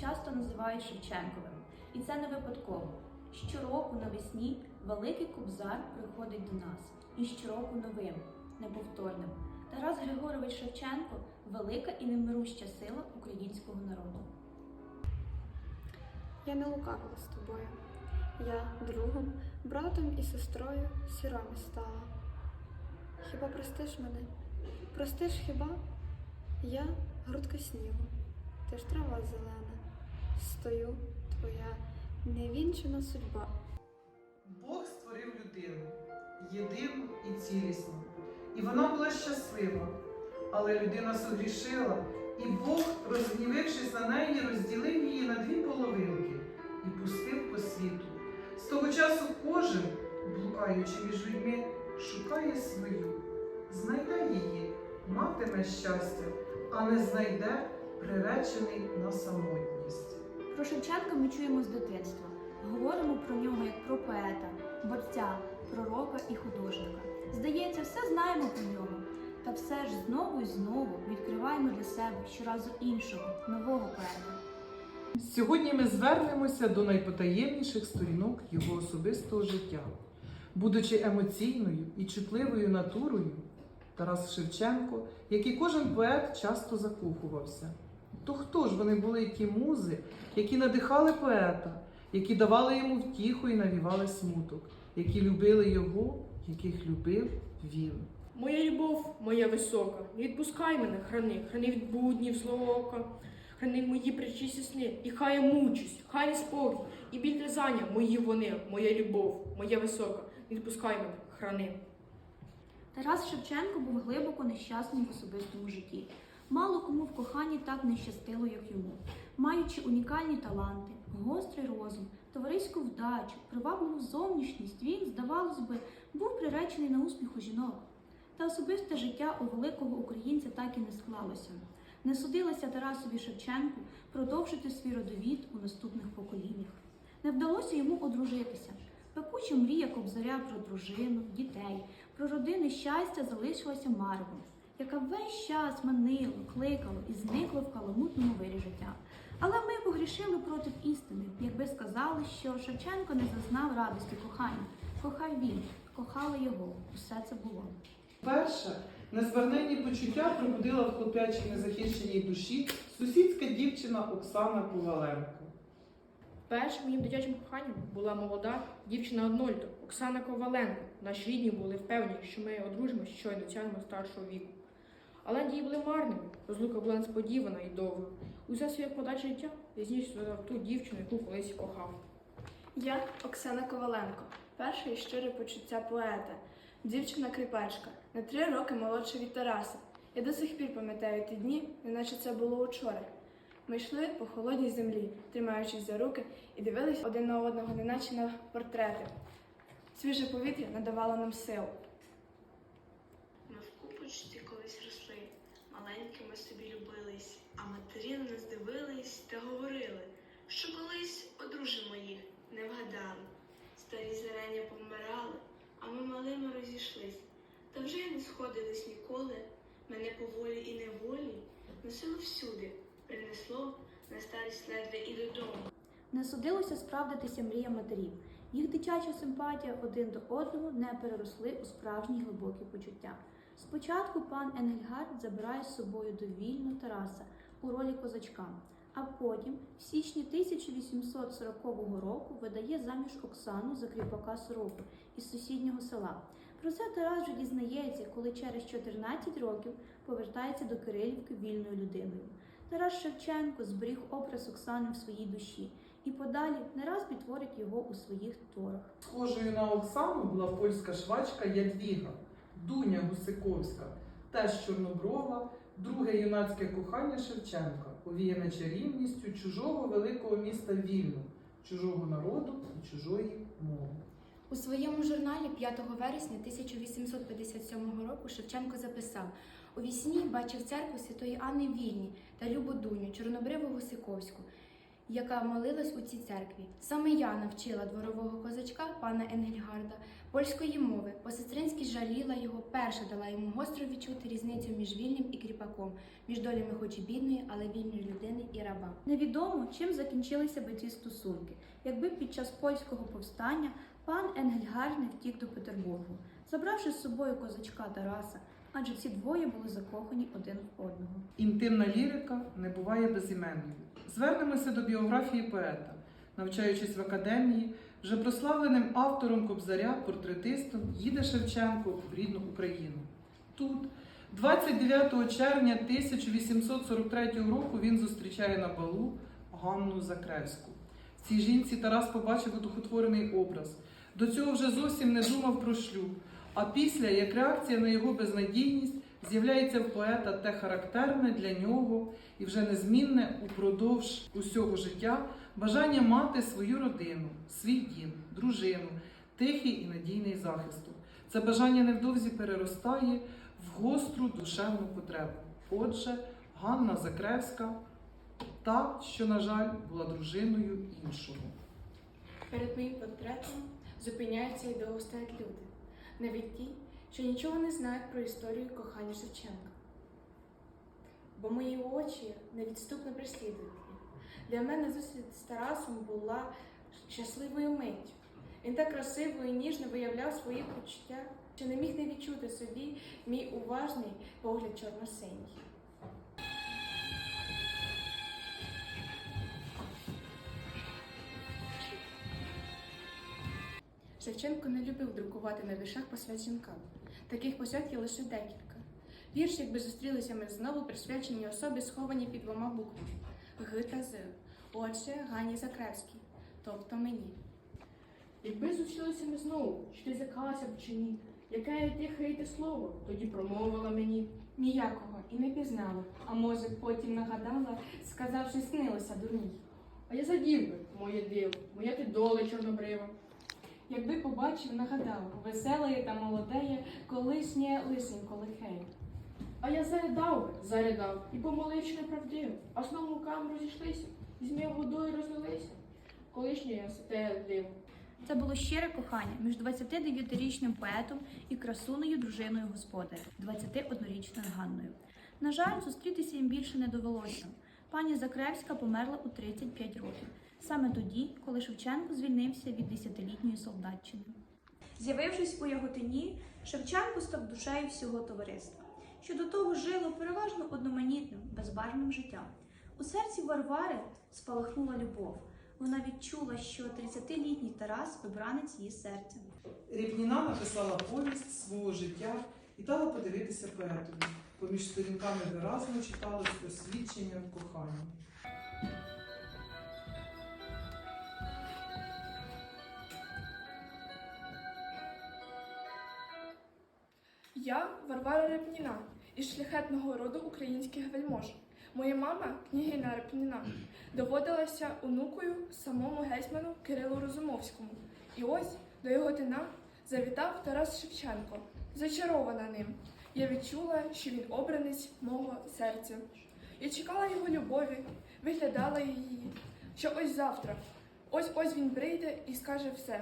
часто називають Шевченковим. І це не випадково. Щороку навесні Великий Кобзар приходить до нас. І щороку новим, неповторним. Тарас Григорович Шевченко велика і немируща сила українського народу. Я не лукавила з тобою. Я другом, братом і сестрою сірами стала. Хіба простиш мене? Простиш хіба? Я грудка снігу, ти ж трава зелена. Стою твоя невінчена судьба. Бог створив людину єдину і цілісну. І вона була щаслива. Але людина согрішила, і Бог, розгнівившись на неї, розділив її на дві половинки і пустив по світу. З того часу кожен, блукаючи між людьми, шукає свою, знайде її, матиме щастя, а не знайде приречений на самотність. Про Шевченка ми чуємо з дитинства. Говоримо про нього як про поета, борця, пророка і художника. Здається, все знаємо про нього. Та все ж знову і знову відкриваємо для себе щоразу іншого, нового поета. Сьогодні ми звернемося до найпотаємніших сторінок його особистого життя. Будучи емоційною і чутливою натурою, Тарас Шевченко, як і кожен поет, часто закохувався. То хто ж вони були ті музи, які надихали поета, які давали йому втіху і навівали смуток, які любили його, яких любив він? Моя любов, моя висока, не відпускай мене, храни, храни від буднів злого ока, храни мої причисті сни, і хай я мучусь, хай спокій, і біль терзання мої вони, моя любов, моя висока, не відпускай мене, храни. Тарас Шевченко був глибоко нещасним в особистому житті. Мало кому в коханні так не щастило, як йому. Маючи унікальні таланти, гострий розум, товариську вдачу, привабливу зовнішність, він, здавалось би, був приречений на успіх у жінок. Та особисте життя у великого українця так і не склалося. Не судилося Тарасові Шевченку продовжити свій родовід у наступних поколіннях. Не вдалося йому одружитися. Пекуча мрія кобзаря про дружину, дітей, про родинне щастя залишилася марвом, яка весь час манило, кликало і зникло в каламутному вирі життя. Але ми погрішили проти істини, якби сказали, що Шевченко не зазнав радості кохання. Кохав він, кохала його. Усе це було. Перше, незбагненні почуття пробудила в хлопячій незахищеній душі сусідська дівчина Оксана Коваленко. Першим моїм дитячим коханням була молода дівчина однольто Оксана Коваленко. Наші рідні були впевнені, що ми одружимося щойно досягнемо старшого віку. Але надії були марними, розлука була несподівана і довга. Усе своє подальше життя я зніжував ту дівчину, яку колись кохав. Я Оксана Коваленко, перше і щире почуття поета, дівчина-кріпачка, на три роки молодша від Тараса. Я до сих пір пам'ятаю ті дні, неначе це було учора. Ми йшли по холодній землі, тримаючись за руки, і дивились один на одного, неначе на портрети. Свіже повітря надавало нам сил. Ми в купочці колись росли, маленькими собі любились, а матері на нас дивились та говорили, що колись одружимо їх, не вгадали. Старі зелення помирали, а ми малими розійшлись. Та вже й не сходились ніколи. Мене поволі і неволі носило всюди, принесло на старість ледве і додому. Не судилося справдитися мрія матерів. Їх дитяча симпатія один до одного не переросли у справжні глибокі почуття. Спочатку пан Енгельгард забирає з собою довільно Тараса у ролі козачка, а потім, в січні 1840 року, видає заміж Оксану за кріпака Сороку із сусіднього села. Про це Тарас вже дізнається, коли через 14 років повертається до Кирилівки вільною людиною. Тарас Шевченко зберіг образ Оксани в своїй душі і подалі не раз підтворить його у своїх творах. Схожою на Оксану була польська швачка Ядвіга, Дуня Гусиковська, теж чорноброва, друге юнацьке кохання Шевченка, овіяне чарівністю чужого великого міста Вільну, чужого народу і чужої мови. У своєму журналі 5 вересня 1857 року Шевченко записав: у вісні бачив церкву святої Анни Вільні та Любу Дуню, Чорнобриву Гусиковську. Яка молилась у цій церкві. Саме я навчила дворового козачка, пана Енгельгарда, польської мови. По-сестринськи жаліла його, перша дала йому гостро відчути різницю між вільним і кріпаком, між долями хоч і бідної, але вільної людини і раба. Невідомо, чим закінчилися би ці стосунки, якби під час польського повстання пан Енгельгард не втік до Петербургу, забравши з собою козачка Тараса, адже ці двоє були закохані один в одного. Інтимна лірика не буває безіменною. Звернемося до біографії поета. Навчаючись в академії, вже прославленим автором Кобзаря, портретистом, їде Шевченко в рідну Україну. Тут, 29 червня 1843 року, він зустрічає на балу Ганну Закревську. В цій жінці Тарас побачив одухотворений образ. До цього вже зовсім не думав про шлюб. А після, як реакція на його безнадійність, з'являється в поета те характерне для нього і вже незмінне упродовж усього життя бажання мати свою родину, свій дім, дружину, тихий і надійний захисту. Це бажання невдовзі переростає в гостру душевну потребу. Отже, Ганна Закревська, та, що, на жаль, була дружиною іншого. Перед моїм портретом зупиняються і довго стоять люди, навіть ті, що нічого не знають про історію кохання Шевченка. Бо мої очі невідступно преслідують їх. Для мене зустріч з Тарасом була щасливою миттю. Він так красиво і ніжно виявляв свої почуття, що не міг не відчути собі мій уважний погляд чорносиній. Шевченко не любив друкувати на віршах посвят жінкам. Таких посвят є лише декілька. Вірші, якби зустрілися ми знову, присвячені особі, сховані під двома буквами Г та З. Отже, Гані Закревській, тобто мені. Якби зустрілися ми знову, чи ти злякалася б чи ні? Яке тихе йти слово, тоді промовила мені. Ніякого і не пізнала, а може потім нагадала, сказавши, снилося дурній. А я задів би, моє диво, моя ти доле чорнобрива. Якби побачив, нагадав, веселеє та молодеє, колишнє лисенько лихеє. А я зарядав би, зарядав, і помоливши неправдиво, а знову руками розійшлися, і змія водою розлилися. Колишнє я святе диво. Це було щире кохання між 29-річним поетом і красуною дружиною господаря, 21-річною Ганною. На жаль, зустрітися їм більше не довелося. Пані Закревська померла у 35 років, саме тоді, коли Шевченко звільнився від десятилітньої солдатчини. З'явившись у Яготині, Шевченко став душею всього товариства, що до того жило переважно одноманітним, безбарвним життям. У серці Варвари спалахнула любов. Вона відчула, що 30-літній Тарас вибранець її серця. Рівніна написала повість свого життя і дала подивитися поетові. Поміж сторінками виразно читалось освідчення в коханні. Я Варвара Репніна із шляхетного роду українських вельмож. Моя мама, княгиня Репніна, доводилася онукою самому гетьману Кирилу Розумовському. І ось до його тина завітав Тарас Шевченко, зачарована ним. Я відчула, що він обранець мого серця. Я чекала його любові, виглядала її, що ось завтра, ось ось він прийде і скаже все.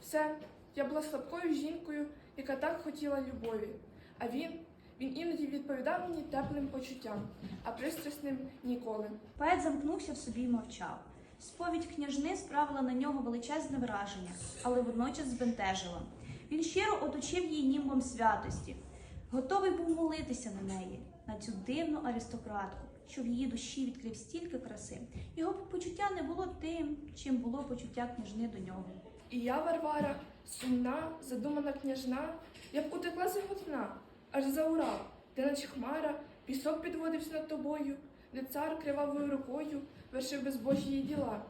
Все, я була слабкою жінкою, яка так хотіла любові. А він, він іноді відповідав мені теплим почуттям, а пристрасним ніколи. Поет замкнувся в собі і мовчав. Сповідь княжни справила на нього величезне враження, але водночас збентежила. Він щиро оточив її німбом святості, готовий був молитися на неї, на цю дивну аристократку, що в її душі відкрив стільки краси. Його почуття не було тим, чим було почуття княжни до нього. І я, Варвара, сумна, задумана княжна, я б утекла за година, аж за Урал, де наче хмара, пісок підводився над тобою, де цар кривавою рукою вершив безбожі її діла.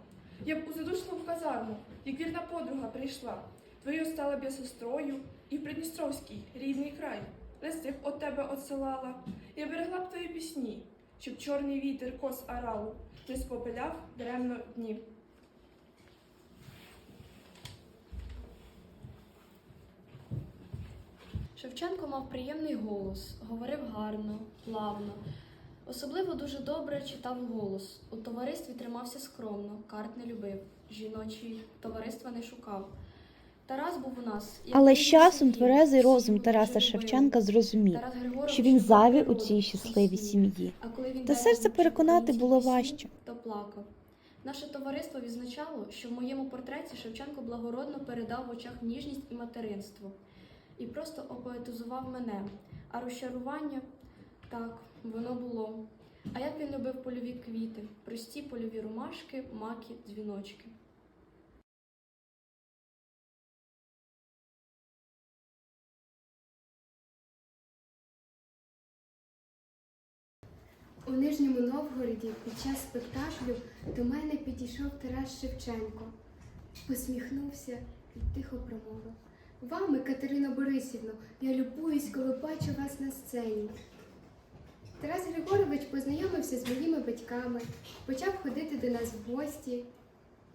Я б у задушливу казарму, як вірна подруга прийшла, твою стала б я сестрою, і в Придністровський, рідний край, листи б от тебе отсилала. Я берегла б твої пісні, щоб чорний вітер кос аралу не спопиляв даремно дні. Шевченко мав приємний голос, говорив гарно, плавно. Особливо дуже добре читав голос. У товаристві тримався скромно, карт не любив, жіночі товариства не шукав. Тарас був у нас. Але з часом тверезий розум Тараса Шевченка зрозумів, що він любив заві у цій щасливій сім'ї. Та серце переконати було важче. То плакав. Наше товариство відзначало, що в моєму портреті Шевченко благородно передав в очах ніжність і материнство. І просто опоетизував мене. А розчарування так, воно було. А як він любив польові квіти, прості польові ромашки, маки, дзвіночки. У Нижньому Новгороді під час спектаклю до мене підійшов Тарас Шевченко, посміхнувся і тихо промовив. Вами, Катерино Борисівно, я любуюсь, коли бачу вас на сцені. Тарас Григорович познайомився з моїми батьками, почав ходити до нас в гості.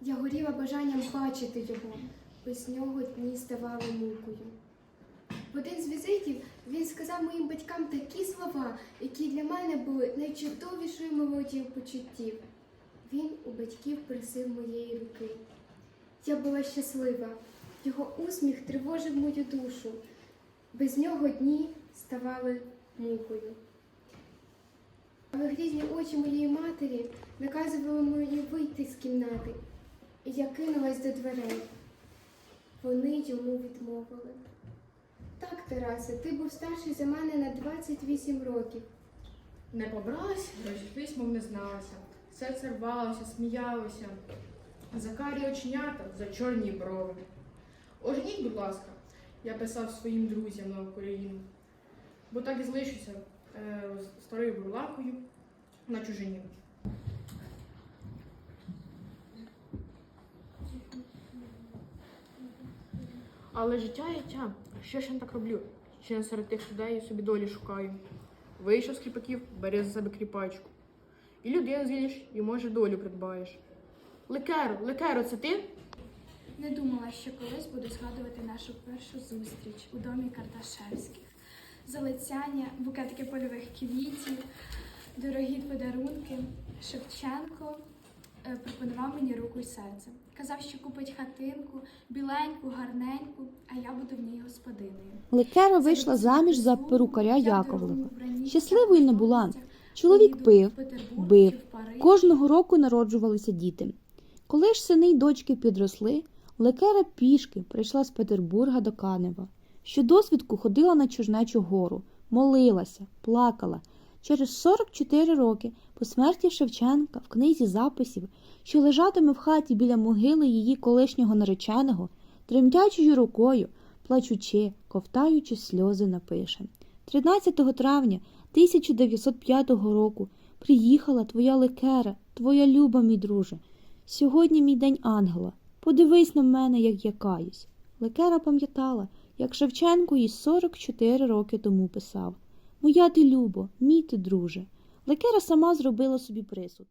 Я горіла бажанням бачити його, без нього дні ставали мукою. В один з візитів він сказав моїм батькам такі слова, які для мене були найчудовішою мелодією почуттів. Він у батьків просив моєї руки. Я була щаслива. Його усміх тривожив мою душу. Без нього дні ставали мукою. Але грізні очі моєї матері наказували мені вийти з кімнати. І я кинулась до дверей. Вони йому відмовили. Так, Тарасе, ти був старший за мене на 28 років. Не побралась, розійшлись, мов не зналася. Серце рвалося, сміялося. За карі оченята, за чорні брови. Оженіть, будь ласка, я писав своїм друзям на Україну. Бо так і залишуся е, старою бурлакою на чужині. Але життя є життя. Що ж я так роблю? Ще не серед тих людей собі долі шукаю. Вийшов з кріпаків, бери за себе кріпачку. І людину звільниш, і може долю придбаєш. Лекеро, лекеро, це ти? Не думала, що колись буду згадувати нашу першу зустріч у домі Карташевських. Залицяння, букетики польових квітів, дорогі подарунки. Шевченко пропонував мені руку і серце. Казав, що купить хатинку, біленьку, гарненьку, а я буду в ній господинею. Лекера вийшла заміж за перукаря Яковлева. Щасливою не була. Чоловік пив, бив. Кожного року народжувалися діти. Коли ж сини й дочки підросли, Лекера пішки прийшла з Петербурга до Канева. Щодосвідку ходила на Чужнечу гору, молилася, плакала. Через 44 роки по смерті Шевченка в книзі записів, що лежатиме в хаті біля могили її колишнього нареченого, тремтячою рукою, плачучи, ковтаючи сльози, напише. 13 травня 1905 року приїхала твоя лекера, твоя люба, мій друже. Сьогодні мій день ангела. Подивись на мене, як я каюсь. Лекера пам'ятала, як Шевченко їй 44 роки тому писав Моя ти любо, мій ти друже. Лакера сама зробила собі присуд.